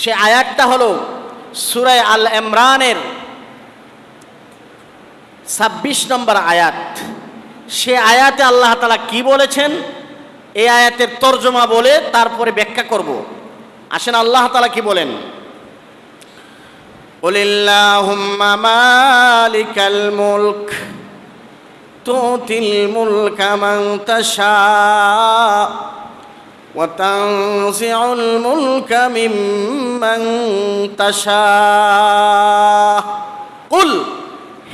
সে আয়াতটা হলো সুরায় আল এমরানের ছাব্বিশ নম্বর আয়াত। সে আয়াতে আল্লাহ তালা কি বলেছেন? এ আয়াতের তর্জমা বলে তারপরে ব্যাখ্যা করব। আসেন আল্লাহ তালা কি বলেন? মালিকাল মুলক, তুতিল মুলকা মাং وتنزع الملك ممن تشاء قل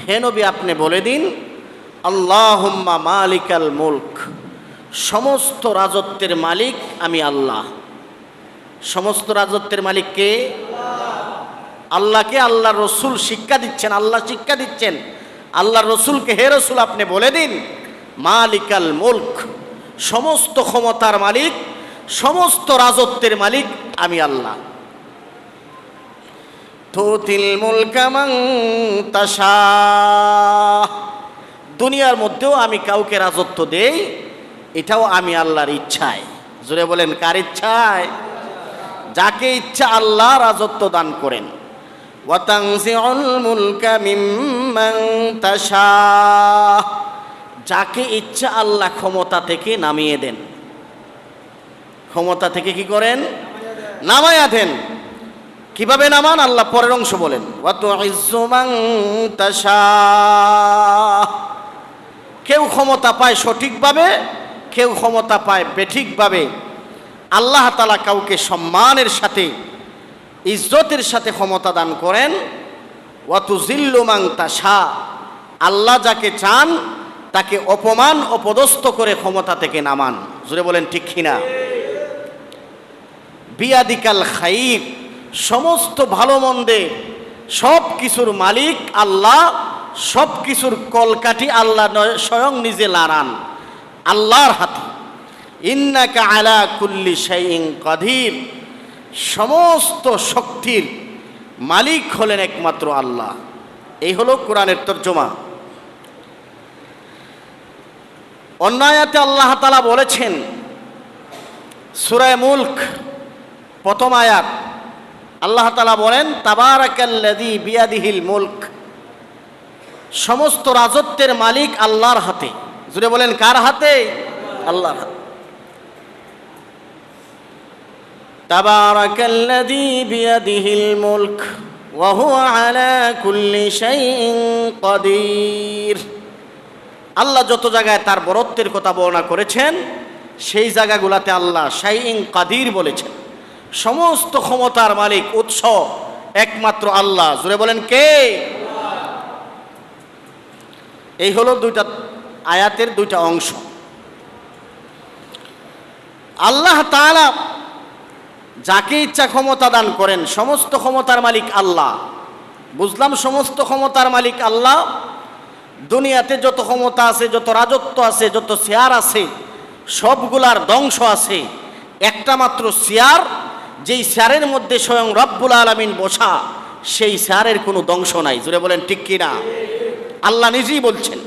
হে নবী আপনি বলে দিন আল্লাহুম্মা মালিকাল মুলক সমস্ত রাজত্বের মালিক আমি আল্লাহ সমস্ত রাজত্বের মালিক কে আল্লাহকে আল্লাহ রসুল শিক্ষা দিচ্ছেন আল্লাহ শিক্ষা দিচ্ছেন আল্লাহ রসুলকে হে রসুল আপনি বলে দিন মালিকাল মুলক সমস্ত ক্ষমতার মালিক সমস্ত রাজত্বের মালিক আমি আল্লাহ। তুতিল মুলকা তাশা দুনিয়ার মধ্যেও আমি কাউকে রাজত্ব দেই এটাও আমি আল্লাহর ইচ্ছায়। জোরে বলেন কার ইচ্ছায়? যাকে ইচ্ছা আল্লাহ রাজত্ব দান করেন। যাকে ইচ্ছা আল্লাহ ক্ষমতা থেকে নামিয়ে দেন। ক্ষমতা থেকে কি করেন? নামায়া দেন কীভাবে নামান? আল্লাহ পরের অংশ বলেন কেউ ক্ষমতা পায় সঠিকভাবে, কেউ ক্ষমতা পায় বেঠিকভাবে। আল্লাহ তালা কাউকে সম্মানের সাথে, ইজ্জতের সাথে ক্ষমতা দান করেন। ওয়াতুজিল্লুমাং তাশা। আল্লাহ যাকে চান, তাকে অপমান, অপদস্থ করে ক্ষমতা থেকে নামান। জুড়ে বলেন ঠিক কিনা? বিয়াদিকাল খাইব সমস্ত ভালো মন্দে সব কিছুর মালিক আল্লাহ সব কিছুর কলকাঠি আল্লাহ স্বয়ং নিজে লাড়ান আল্লাহর হাতে। ইন্নাকা আলা কুল্লি শাইইন কাদির, সমস্ত শক্তির মালিক হলেন একমাত্র আল্লাহ। এই হলো কোরআনের তর্জমা। অন্যায়াতে আল্লাহ তালা বলেছেন সুরায় মুলক প্রথম আয়াত আল্লাহ তালা বলেন তাবারাকাল্লাদি বিয়াদিহিল মুলক সমস্ত রাজত্বের মালিক আল্লাহর হাতে জুড়ে বলেন কার হাতে আল্লাহর হাতে তাবারাকাল্লাদি বিয়াদিহিল মুলক وهو على كل شيء قدير আল্লাহ যত জায়গায় তার বরত্বের কথা বর্ণনা করেছেন সেই জায়গাগুলোতে আল্লাহ শাইইং কাদির বলেছেন সমস্ত ক্ষমতার মালিক উৎস একমাত্র আল্লাহ। জুড়ে বলেন কে? এই হলো দুইটা আয়াতের দুইটা অংশ। আল্লাহ তাআলা যাকে ইচ্ছা ক্ষমতা দান করেন, সমস্ত ক্ষমতার মালিক আল্লাহ। বুঝলাম সমস্ত ক্ষমতার মালিক আল্লাহ। দুনিয়াতে যত ক্ষমতা আছে, যত রাজত্ব আছে, যত শেয়ার আছে, সবগুলার ধ্বংস আছে। একটা মাত্র শেয়ার যেই শেয়ারের মধ্যে স্বয়ং রব্বুল আলমিন বসা সেই শেয়ারের কোনো ধ্বংস নাই জুড়ে বলেন ঠিক কিনা আল্লাহ নিজেই বলছেন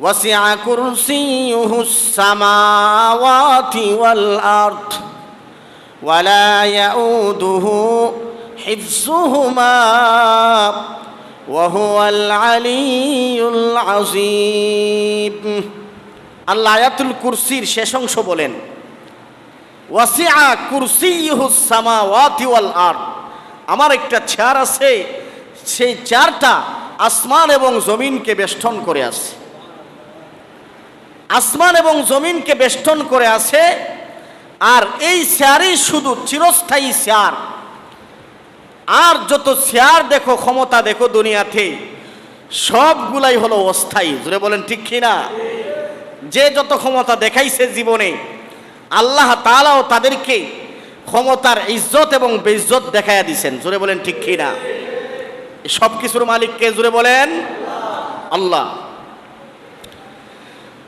وسع كرسيه السماوات والأرض ولا يؤوده حفظهما وهو العلي العظيم আল্লাহ আয়াতুল কুরসির শেষ অংশ বলেন ওয়াসিআ কুরসিয়ুহু সামাওয়াতি ওয়াল আরদ। আমার একটা চেয়ার আছে, সেই চেয়ারটা আসমান এবং জমিনকে বেষ্টন করে আছে। আসমান এবং জমিনকে বেষ্টন করে আছে, আর এই চেয়ারই শুধু চিরস্থায়ী চেয়ার। আর যত চেয়ার দেখো, ক্ষমতা দেখো দুনিয়াতে, সবগুলাই হলো অস্থায়ী। জুড়ে বলেন ঠিক কিনা? যে যত ক্ষমতা দেখাইছে জীবনে আল্লাহ তালাও তাদেরকে ক্ষমতার ইজ্জত এবং বেইজ্জত দেখাইয়া দিছেন। জুড়ে বলেন ঠিক কিনা? সব কিছুর মালিককে জুড়ে বলেন, আল্লাহ।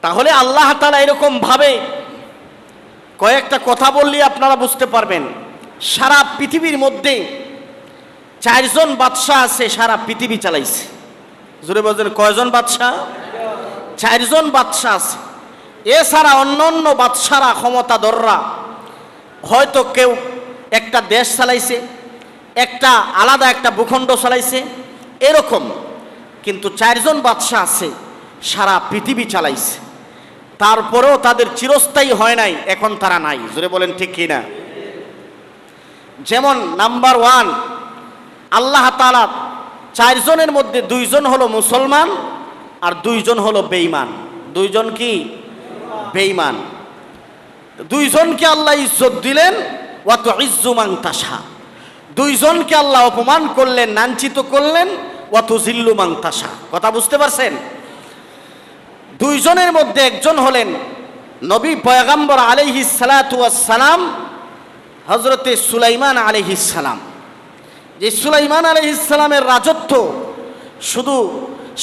তাহলে আল্লাহ তাআলা এরকম ভাবে কয়েকটা কথা বললে আপনারা বুঝতে পারবেন। সারা পৃথিবীর মধ্যে চারজন বাদশাহ আছে, সারা পৃথিবী চালাইছে। জোরে বলছেন কয়জন বাদশাহ? চারজন বাদশাহ আছে। এছাড়া অন্য অন্য বাদশারা ক্ষমতাধররা হয়তো কেউ একটা দেশ চালাইছে, একটা আলাদা একটা ভূখণ্ড চালাইছে, এরকম। কিন্তু চারজন বাদশাহ আছে, সারা পৃথিবী চালাইছে। তারপরেও তাদের চিরস্থায়ী হয় নাই, এখন তারা নাই। জোরে বলেন ঠিক কি না যেমন নাম্বার ওয়ান, আল্লাহ তালা চারজনের মধ্যে দুইজন হলো মুসলমান আর দুইজন হলো বেঈমান। দুইজন কি? বেঈমান। দুইজনকে আল্লাহ ইজ্জত দিলেন ওয়াত ইজ্জুমাং তাসা দুইজনকে আল্লাহ অপমান করলেন, লাঞ্ছিত করলেন ওয়াত জিল্লুমাং তাসা কথা বুঝতে পারছেন? দুইজনের মধ্যে একজন হলেন নবী পয়গাম্বর ওয়াস সালাম হজরতে সুলাইমান আলহিসাল্লাম যে সুলাইমান আলহিসাল্লামের রাজত্ব শুধু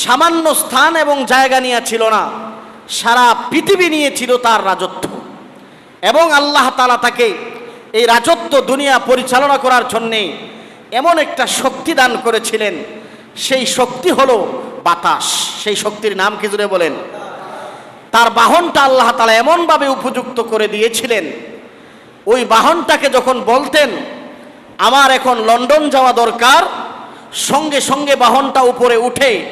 সামান্য স্থান এবং জায়গা নিয়ে ছিল না সারা পৃথিবী নিয়ে ছিল তার রাজত্ব। এবং আল্লাহ তালা তাকে এই রাজত্ব দুনিয়া পরিচালনা করার জন্যে এমন একটা শক্তি দান করেছিলেন। সেই শক্তি হলো বাতাস। সেই শক্তির নাম কি জুড়ে বলেন? তার বাহনটা আল্লাহ তালা এমনভাবে উপযুক্ত করে দিয়েছিলেন। ওই বাহনটাকে যখন বলতেন, আমার এখন লন্ডন যাওয়া দরকার। সঙ্গে সঙ্গে বাহনটা উপরে উঠে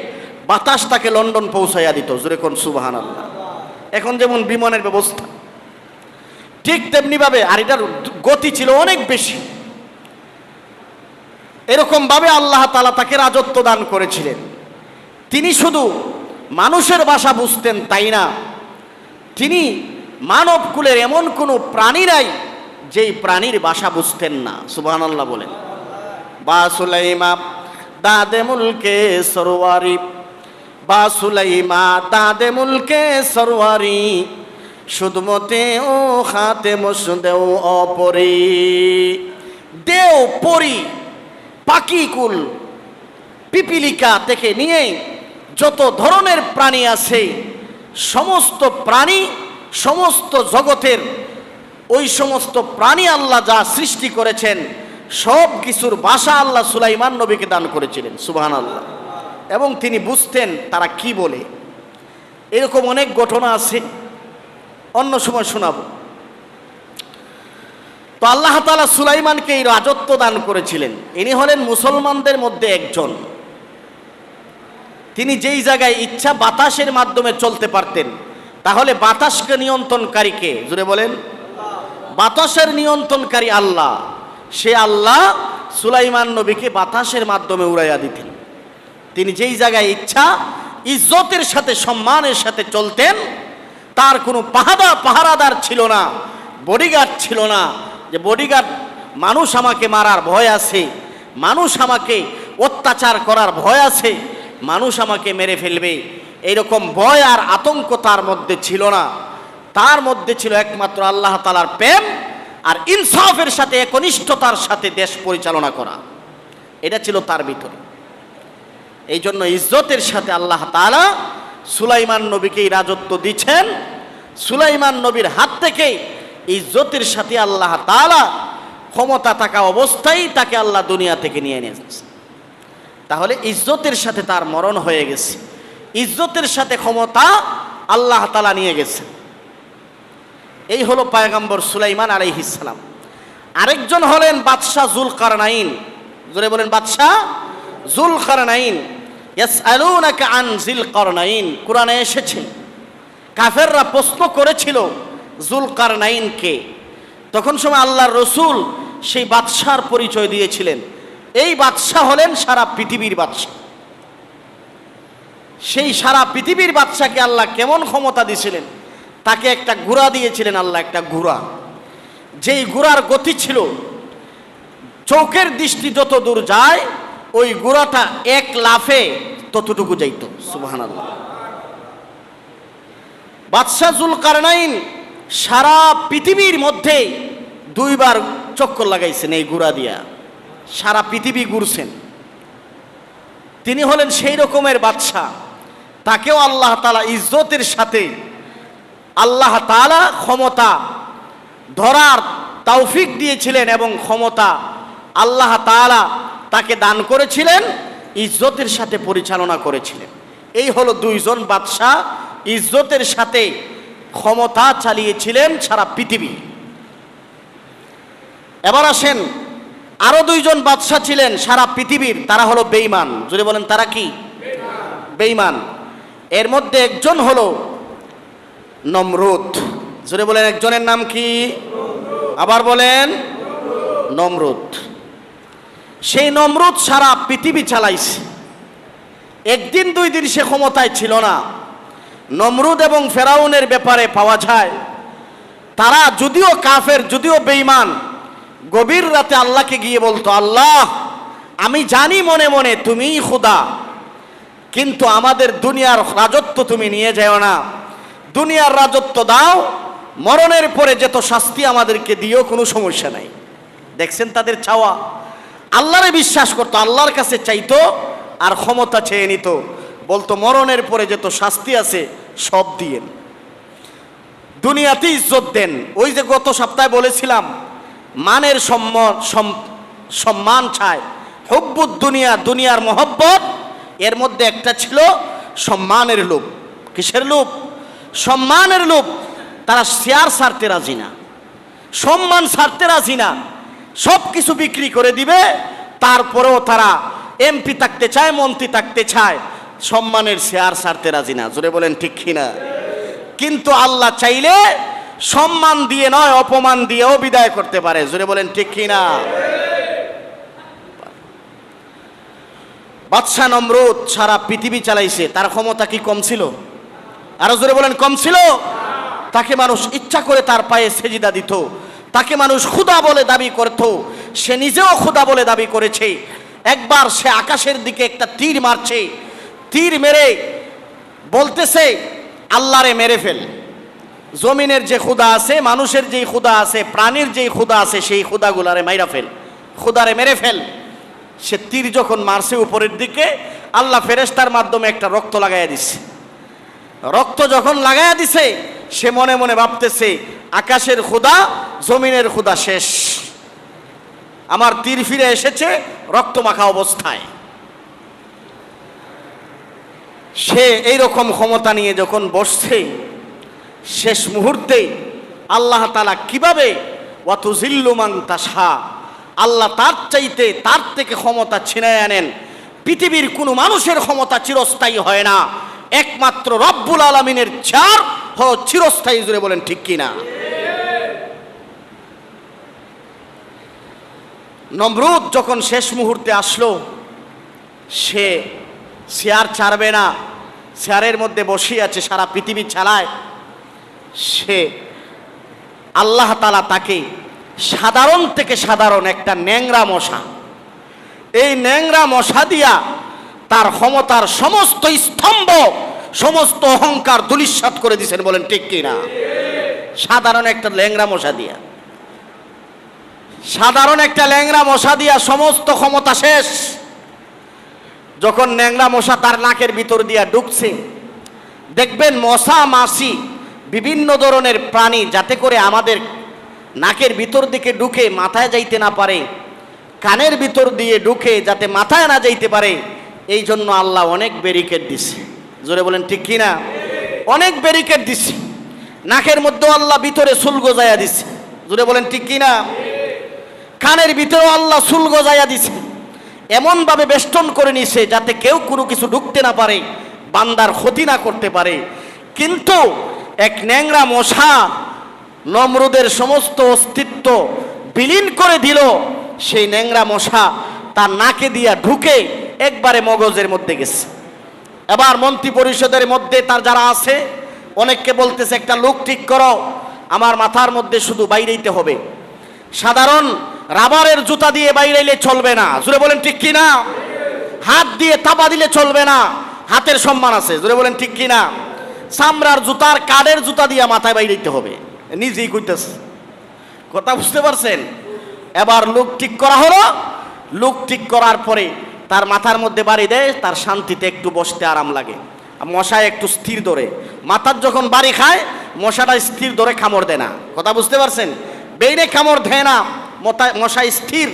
বাতাস তাকে লন্ডন পৌঁছাইয়া দিত। জুরে কোন সুবাহান আল্লাহ এখন যেমন বিমানের ব্যবস্থা, ঠিক তেমনিভাবে, আর এটার গতি ছিল অনেক বেশি। এরকমভাবে আল্লাহ তালা তাকে রাজত্ব দান করেছিলেন। তিনি শুধু মানুষের বাসা বুঝতেন তাই না, তিনি মানব কুলের এমন কোনো প্রাণী নাই যেই প্রাণীর বাসা বুঝতেন না। সুবহান আল্লাহ বলেন। বা সুলাইমা, দাদে মুলকে সরোয়ারি বা সুলাইমা, দাদে মুলকে সরোয়ারি সুদমতে ও খাতে মসুদেও অপরি। দেও পরি পাকিকুল পিপিলিকা থেকে নিয়ে যত ধরনের প্রাণী আছে, সমস্ত প্রাণী, সমস্ত জগতের, ওই সমস্ত প্রাণী আল্লাহ যা সৃষ্টি করেছেন, সব কিছুর ভাষা আল্লাহ সুলাইমান নবীকে দান করেছিলেন সুবাহান আল্লাহ এবং তিনি বুঝতেন তারা কি বলে। এরকম অনেক ঘটনা আছে। অন্য সময় শোনাবো। তো আল্লাহ তালা সুলাইমানকে এই রাজত্ব দান করেছিলেন। ইনি হলেন মুসলমানদের মধ্যে একজন। তিনি যেই জায়গায় ইচ্ছা বাতাসের মাধ্যমে চলতে পারতেন, তাহলে বাতাসকে নিয়ন্ত্রণকারীকে জুড়ে বলেন, বাতাসের নিয়ন্ত্রণকারী আল্লাহ। সে আল্লাহ সুলাইমান নবীকে বাতাসের মাধ্যমে উড়াইয়া দিতেন। তিনি যেই জায়গায় ইচ্ছা, ইজ্জতের সাথে, সম্মানের সাথে চলতেন, তার কোনো পাহাদা পাহারাদার ছিল না বডিগার্ড ছিল না যে বডিগার্ড মানুষ আমাকে মারার ভয় আছে, মানুষ আমাকে অত্যাচার করার ভয় আছে, মানুষ আমাকে মেরে ফেলবে। এইরকম ভয় আর আতঙ্ক তার মধ্যে ছিল না। তার মধ্যে ছিল একমাত্র আল্লাহ তালার প্রেম আর ইনসাফের সাথে, একনিষ্ঠতার সাথে দেশ পরিচালনা করা। এটা ছিল তার ভিতরে। এই জন্য ইজ্জতের সাথে আল্লাহ তালা সুলাইমান নবীকে এই রাজত্ব দিচ্ছেন। সুলাইমান নবীর হাত থেকে ইজ্জতের সাথে আল্লাহ তালা ক্ষমতা থাকা অবস্থায় তাকে আল্লাহ দুনিয়া থেকে নিয়ে নিয়েছে তাহলে ইজ্জতের সাথে তার মরণ হয়ে গেছে। ইজ্জতের সাথে ক্ষমতা আল্লাহ তালা নিয়ে গেছে। এই হলো পায়গাম্বর সুলাইমান আলাইহিসালাম আরেকজন হলেন বাদশাহ জুল কারনাইন জোরে বলেন, বাদশাহ জুল কারনাইন ইয়াসআলুনাকা আন জিল কারনাইন কোরআনে এসেছে। কাফেররা প্রশ্ন করেছিল জুল কারনাইনকে তখন সময় আল্লাহর রসুল সেই বাদশার পরিচয় দিয়েছিলেন। এই বাদশাহ হলেন সারা পৃথিবীর বাদশাহ। সেই সারা পৃথিবীর বাদশাকে আল্লাহ কেমন ক্ষমতা দিয়েছিলেন? তাকে একটা ঘোড়া দিয়েছিলেন আল্লাহ, একটা ঘোড়া। যেই ঘোড়ার গতি ছিল চৌকের দৃষ্টি যত দূর যায় ওই ঘোড়াটা এক লাফে ততটুকু যাইত সুবাহান আল্লাহ বাদশাহ জুল কারনাইন সারা পৃথিবীর মধ্যে দুইবার চক্কর লাগাইছেন এই ঘোড়া দিয়া। সারা পৃথিবী ঘুরছেন। তিনি হলেন সেই রকমের বাদশাহ। তাকেও আল্লাহ তালা ইজ্জতের সাথে আল্লাহ তালা ক্ষমতা ধরার তৌফিক দিয়েছিলেন এবং ক্ষমতা আল্লাহ তালা তাকে দান করেছিলেন, ইজ্জতের সাথে পরিচালনা করেছিলেন। এই হলো দুইজন বাদশাহ, ইজ্জতের সাথে ক্ষমতা চালিয়েছিলেন সারা পৃথিবী। এবার আসেন, আরও দুইজন বাদশাহ ছিলেন সারা পৃথিবীর, তারা হলো বেঈমান। যদি বলেন, তারা কি? বেঈমান। এর মধ্যে একজন হলো নমরুদ। যদি বলেন, একজনের নাম কি? আবার বলেন, নমরুদ। সেই নমরুদ সারা পৃথিবী চালাইছে। একদিন দুই দিন সে ক্ষমতায় ছিল না। নমরুদ এবং ফেরাউনের ব্যাপারে পাওয়া যায়, তারা যদিও কাফের, যদিও বেঈমান, গভীর রাতে আল্লাহকে গিয়ে বলতো, আল্লাহ, আমি জানি মনে মনে তুমিই খুদা, কিন্তু আমাদের দুনিয়ার রাজত্ব তুমি নিয়ে যাও না। দুনিয়ার রাজত্ব দাও, মরণের পরে যত শাস্তি আমাদেরকে দিও, কোনো সমস্যা নাই। দেখছেন তাদের চাওয়া। আল্লাহরে বিশ্বাস করতো, আল্লাহর কাছে চাইতো আর ক্ষমতা চেয়ে নিত। বলতো, মরণের পরে যত শাস্তি আছে, সব দিয়েন। দুনিয়াতে ইজ্জত দেন। ওই যে গত সপ্তাহে বলেছিলাম, মানের সম্ম- সম্মান চায়। হব্বুদ দুনিয়া, দুনিয়ার মহব্বত, এর মধ্যে একটা ছিল সম্মানের লোভ। কিসের লোভ? সম্মানের লোভ। তারা শেয়ার ছাড়তে রাজি না। সম্মান ছাড়তে রাজি না। সব কিছু বিক্রি করে দিবে, তারপরেও তারা এমপি থাকতে চায়, মন্ত্রী থাকতে চায়। সম্মানের শেয়ার ছাড়তে রাজি না, জোরে বলেন ঠিক কিনা? কিন্তু আল্লাহ চাইলে সম্মান দিয়ে নয়, অপমান দিয়েও বিদায় করতে পারে, জোরে বলেন ঠিক কিনা? বাদশাহ নমরুদ সারা পৃথিবী চালাইছে, তার ক্ষমতা কি কম ছিল? আরও জোরে বলেন, কম ছিল? তাকে মানুষ ইচ্ছা করে তার পায়ে সেজিদা দিত। তাকে মানুষ খুদা বলে দাবি করত, সে নিজেও খুদা বলে দাবি করেছে। একবার সে আকাশের দিকে একটা তীর মারছে, তীর মেরে বলতেছে, আল্লাহরে মেরে ফেল। জমিনের যে খুদা আছে, মানুষের যেই খুদা আছে, প্রাণীর যেই খুদা আছে, সেই খুদাগুলারে মাইরা ফেল। খুদারে মেরে ফেল। সে তীর যখন মারছে উপরের দিকে, আল্লাহ ফেরেস্তার মাধ্যমে একটা রক্ত লাগাইয়া দিছে। রক্ত যখন লাগাইয়া দিছে সে মনে মনে ভাবতেছে, আকাশের খুদা জমিনের খুদা শেষ। আমার তীর ফিরে এসেছে রক্ত মাখা অবস্থায়। সে এই রকম ক্ষমতা নিয়ে যখন বসছে, শেষ মুহূর্তে আল্লাহ তালা কীভাবে ওয়াতুজিল্লুমান তাসা আল্লাহ তার চাইতে তার থেকে ক্ষমতা ছিনায় আনেন, পৃথিবীর কোনো মানুষের ক্ষমতা চিরস্থায়ী হয় না। একমাত্র রব্বুল আলমিনের চার হ চিরস্থায়ী জুড়ে বলেন, ঠিক কিনা নমরুদ যখন শেষ মুহূর্তে আসলো, সে শেয়ার ছাড়বে না, শেয়ারের মধ্যে বসিয়ে আছে সারা পৃথিবী ছাড়ায়। সে আল্লাহ তালা তাকে সাধারণ থেকে সাধারণ একটা ন্যাংরা মশা, এই ন্যাংরা মশা দিয়া তার ক্ষমতার সমস্ত স্তম্ভ সমস্ত অহংকার দুলিশ্বাত করে দিছেন বলেন, ঠিক কিনা? সাধারণ একটা ল্যাংরা মশা দিয়া। সাধারণ একটা ল্যাংরা মশা দিয়া সমস্ত ক্ষমতা শেষ। যখন ন্যাংরা মশা তার নাকের ভিতর দিয়া ঢুকছে, দেখবেন মশা, মাছি, বিভিন্ন ধরনের প্রাণী যাতে করে আমাদের নাকের ভিতর দিকে ঢুকে মাথায় যাইতে না পারে, কানের ভিতর দিয়ে ঢুকে যাতে মাথায় না যাইতে পারে, এই জন্য আল্লাহ অনেক ব্যারিকেড দিছে। জোরে বলেন, ঠিক কি না? অনেক ব্যারিকেড দিছে। নাকের মধ্যেও আল্লাহ, ভিতরে সুল গজায়া দিছে। জোরে বলেন, ঠিক কি না? কানের ভিতরেও আল্লাহ সুল গজায়া দিছে। এমনভাবে বেষ্টন করে নিছে যাতে কেউ কোনো কিছু ঢুকতে না পারে, বান্দার ক্ষতি না করতে পারে। কিন্তু এক ন্যাংরা মশা নমরুদের সমস্ত অস্তিত্ব বিলীন করে দিল। সেই ন্যাংরা মশা তার নাকে দিয়া ঢুকে একবারে মগজের মধ্যে গেছে। এবার মন্ত্রী পরিষদের মধ্যে তার যারা আছে, অনেককে বলতেছে, একটা লোক ঠিক করো, আমার মাথার মধ্যে শুধু বাইরেইতে হবে। সাধারণ রাবারের জুতা দিয়ে বাইরেইলে চলবে না। জুড়ে বলেন ঠিক কি না হাত দিয়ে তাপা দিলে চলবে না। হাতের সম্মান আছে। জুড়ে বলেন ঠিক কি না চামড়ার জুতার কাঠের জুতা দিয়ে মাথায় বাইরেইতে হবে। নিজেই কইতেছে। কথা বুঝতে পারছেন? এবার লোক ঠিক করা হলো। লোক ঠিক করার পরে তার মাথার মধ্যে বাড়ি দেয়, তার শান্তিতে একটু বসতে আরাম লাগে। মশায় একটু স্থির ধরে। মাথার যখন বাড়ি খায়, মশাটা স্থির ধরে খামড় দেয় না। কথা বুঝতে পারছেন? বেইনে খামড় দেয় না। মশা স্থির।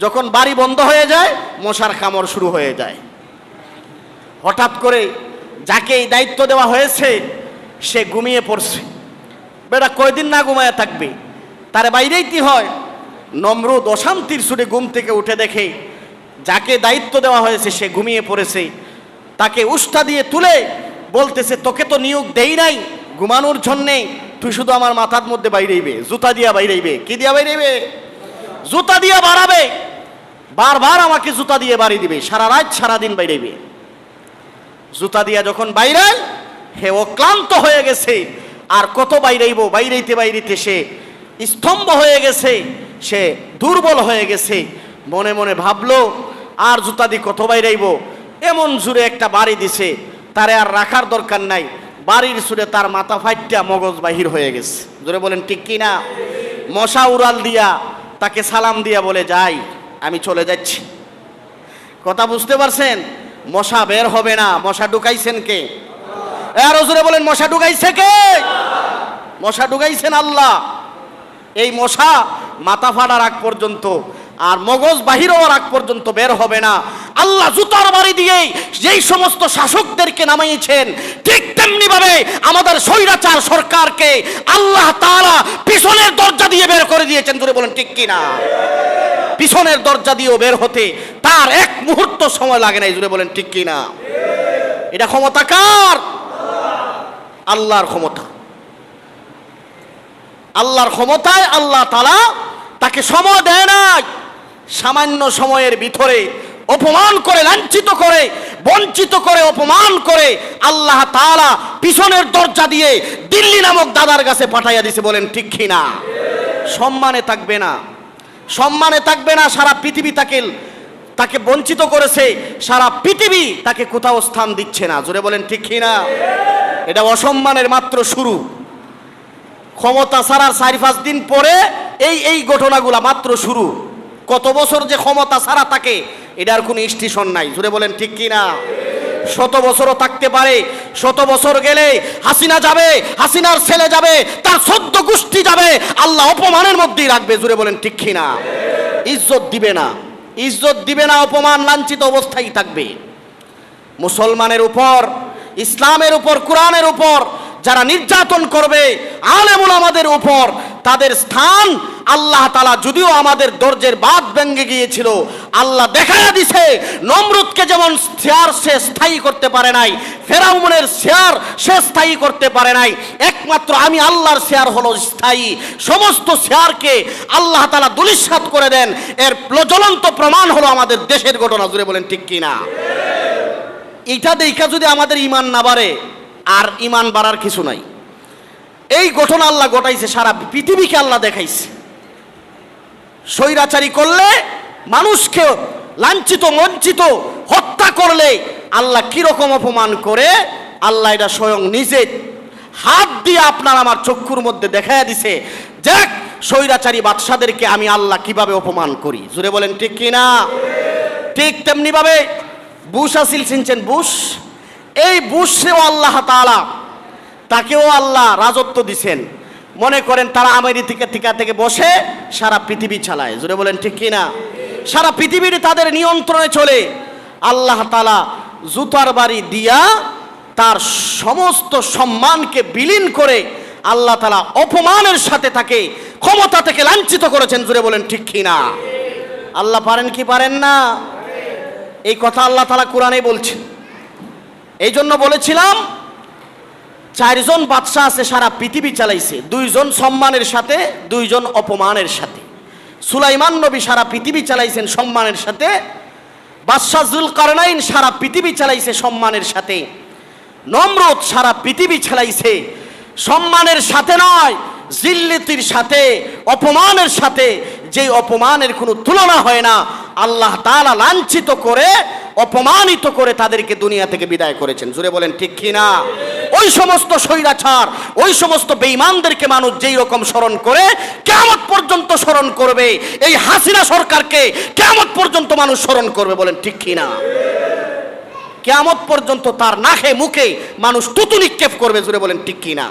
যখন বাড়ি বন্ধ হয়ে যায়, মশার খামড় শুরু হয়ে যায়। হঠাৎ করে যাকে এই দায়িত্ব দেওয়া হয়েছে, সে ঘুমিয়ে পড়ছে। বেটা, কয়দিন না ঘুমায় থাকবে? তার বাইরেই কি হয়? নমরুদ অশান্তির সুরে ঘুম থেকে উঠে দেখে যাকে দায়িত্ব দেওয়া হয়েছে, সে ঘুমিয়ে পড়েছে। তাকে উষ্টা দিয়ে তুলে বলতেছে, তোকে তো নিয়োগ দেই নাই, ঘুমানোর জন্যে। তুই শুধু আমার মাথার মধ্যে বাইরেইবে জুতা দিয়া বাইরেইবে কি দিয়া বাইরেইবে জুতা দিয়া বাড়াবে। বারবার আমাকে জুতা দিয়ে বাড়ি দিবে, সারা রাত সারাদিন বাইরেইবে জুতা দিয়া যখন বাইরায় হে ও ক্লান্ত হয়ে গেছে। আর কত বাইরেইব বাইরেইতে বাইরেতে সে স্তম্ভ হয়ে গেছে, সে দুর্বল হয়ে গেছে। মনে মনে ভাবলো, আর জুতা দিয়ে কত বাইরেইব এমন জুড়ে একটা বাড়ি দিছে, তারে আর রাখার দরকার নাই। বাড়ির সুরে তার মাথা ফাইটটা মগজ বাহির হয়ে গেছে। জোরে বলেন, ঠিক কি না মশা উড়াল দিয়া তাকে সালাম দিয়া বলে, যাই, আমি চলে যাচ্ছি। কথা বুঝতে পারছেন? মশা বের হবে না। মশা ঢুকাইছেন কে? আর জোরে বলেন, মশা ঢুকাইছে কে? মশা ঢুকাইছেন আল্লাহ। এই মশা মাথা ফাটার আগ পর্যন্ত আর মগজ বাহির হওয়ার আগ পর্যন্ত বের হবে না। আল্লাহ জুতার বাড়ি দিয়েই যেই সমস্ত শাসকদেরকে নামাইছেন, ঠিক তেমনি ভাবে আমাদের স্বৈরাচার সরকারকে আল্লাহ তাআলা পিছনের দরজা দিয়ে বের করে দিয়েছেন। জুড়ে বলেন, ঠিক কি না পিছনের দরজা দিয়েও বের হতে তার এক মুহূর্ত সময় লাগে নাই। জুড়ে বলেন, ঠিক কি না এটা ক্ষমতা কার? আল্লাহর ক্ষমতা। আল্লাহর ক্ষমতায় আল্লাহ তালা তাকে সময় দেয় নাই। সামান্য সময়ের ভিতরে অপমান করে, লাঞ্ছিত করে, বঞ্চিত করে, অপমান করে আল্লাহ তাআলা পিছনের দরজা দিয়ে দিল্লি নামক দাদার কাছে পাঠাইয়া দিছে বলেন, ঠিক কি না? সম্মানে থাকবে না। সম্মানে থাকবে না, সারা পৃথিবী তাকে তাকে বঞ্চিত করেছে, সারা পৃথিবী তাকে কোথাও স্থান দিচ্ছে না। জোরে বলেন, ঠিক কি না? এটা অসম্মানের মাত্র শুরু। ক্ষমতা ছাড়ার চারি পাঁচ দিন পরে এই এই ঘটনাগুলা মাত্র শুরু। কত বছর যে ক্ষমতা ছাড়া থাকে এটার কোনো স্টেশন নাই। জুড়ে বলেন, ঠিক কি না শত বছরও থাকতে পারে, শত বছর গেলে হাসিনা যাবে, হাসিনার ছেলে যাবে, তার সদ্য গোষ্ঠী যাবে, আল্লাহ অপমানের মধ্যেই রাখবে জুড়ে বলেন, ঠিক কি না ইজ্জত দিবে না, ইজ্জত দিবে না, অপমান লাঞ্ছিত অবস্থায় থাকবে। মুসলমানের উপর, ইসলামের উপর, কোরআনের উপর যারা নির্যাতন করবে, আলেমুল আমাদের উপর, তাদের স্থান আল্লাহ তালা যদিও আমাদের দরজের বাদ ভেঙে গিয়েছিল, আল্লাহ দেখাইয়া দিছে, নমরুদকে যেমন শেয়ার সে স্থায়ী করতে পারে নাই, ফেরাউনের শেয়ার সে স্থায়ী করতে পারে নাই, একমাত্র আমি আল্লাহর শেয়ার হলো স্থায়ী। সমস্ত শেয়ারকে আল্লাহ তালা দুলিশাত করে দেন, এর জ্বলন্ত প্রমাণ হলো আমাদের দেশের ঘটনা জুড়ে বলেন ঠিক কিনা? এইটা দেখা যদি আমাদের ইমান না বাড়ে আর ইমান বাড়ার কিছু নাই। এই ঘটনা আল্লাহ ঘটাইছে সারা পৃথিবীকে আল্লাহ দেখাইছে। স্বৈরাচারী করলে, মানুষকে লাঞ্ছিত, বঞ্চিত, হত্যা করলে আল্লাহ কীরকম অপমান করে, আল্লাহ এটা স্বয়ং নিজে হাত দিয়ে আপনার আমার চক্ষুর মধ্যে দেখাইয়া দিছে, দেখ স্বৈরাচারী বাদশাদেরকে আমি আল্লাহ কীভাবে অপমান করি। জুড়ে বলেন, ঠিক কিনা? ঠিক তেমনি ভাবে বুশ আসিল চিনছেন বুশ? এই বুশেও আল্লাহ তাআলা, তাকেও আল্লাহ রাজত্ব দিছেন। মনে করেন তারা আমেরিকা টিকা থেকে বসে সারা পৃথিবী চালায়। জুড়ে বলেন ঠিক কিনা সারা পৃথিবীর তাদের নিয়ন্ত্রণে চলে। আল্লাহ তালা জুতার বাড়ি দিয়া তার সমস্ত সম্মানকে বিলীন করে আল্লাহ তালা অপমানের সাথে তাকে ক্ষমতা থেকে লাঞ্ছিত করেছেন। জুড়ে বলেন ঠিক কিনা আল্লাহ পারেন কি পারেন না? এই কথা আল্লাহ তালা কোরআনে বলছেন। এই জন্য বলেছিলাম, চারজন বাদশাহ আছে, সারা পৃথিবী চালাইছে। দুইজন সম্মানের সাথে, দুইজন অপমানের সাথে। সুলাইমান নবী সারা পৃথিবী চালাইছেন সম্মানের সাথে। বাদশাহ জুল কারনাইন সারা পৃথিবী চালাইছে সম্মানের সাথে। নমরুদ সারা পৃথিবী চালাইছে। সম্মানের সাথে নয়, জিল্লিতির সাথে, অপমানের সাথে। যেই অপমানের কোনো তুলনা হয় না, আল্লাহ তাআলা লাঞ্ছিত করে অপমানিত করে তাদেরকে দুনিয়া থেকে বিদায় করেছেন। জুড়ে বলেন, ঠিক কি না ওই সমস্ত স্বৈরাচার, ওই সমস্ত বেঈমানদেরকে মানুষ যেই রকম স্মরণ করে কেমত পর্যন্ত স্মরণ করবে। এই হাসিনা সরকারকে কেমত পর্যন্ত মানুষ স্মরণ করবে বলেন, ঠিক কি না কেমত পর্যন্ত তার নাকে মুখে মানুষ তুতু নিক্ষেপ করবে জুড়ে বলেন, ঠিক কি না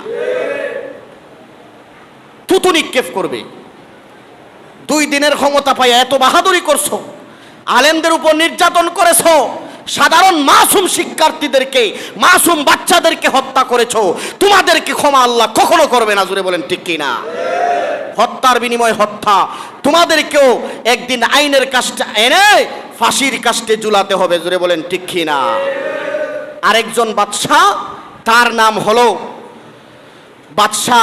থুতু নিক্ষেপ করবে। দুই দিনের ক্ষমতা পাই এত বাহাদুরি করছ। আলেমদের উপর নির্যাতন করেছ। সাধারণ মাসুম শিক্ষার্থীদেরকে, মাসুম বাচ্চাদেরকে হত্যা করেছ। তোমাদেরকে ক্ষমা আল্লাহ কখনো করবে না জুড়ে বলেন ঠিক কি না হত্যার বিনিময়ে হত্যা। তোমাদেরকেও একদিন আইনের কাজটা এনে ফাঁসির কাস্টে ঝুলাতে হবে, জোরে বলেন ঠিক কি না আরেকজন বাদশাহ, তার নাম হলো বাদশাহ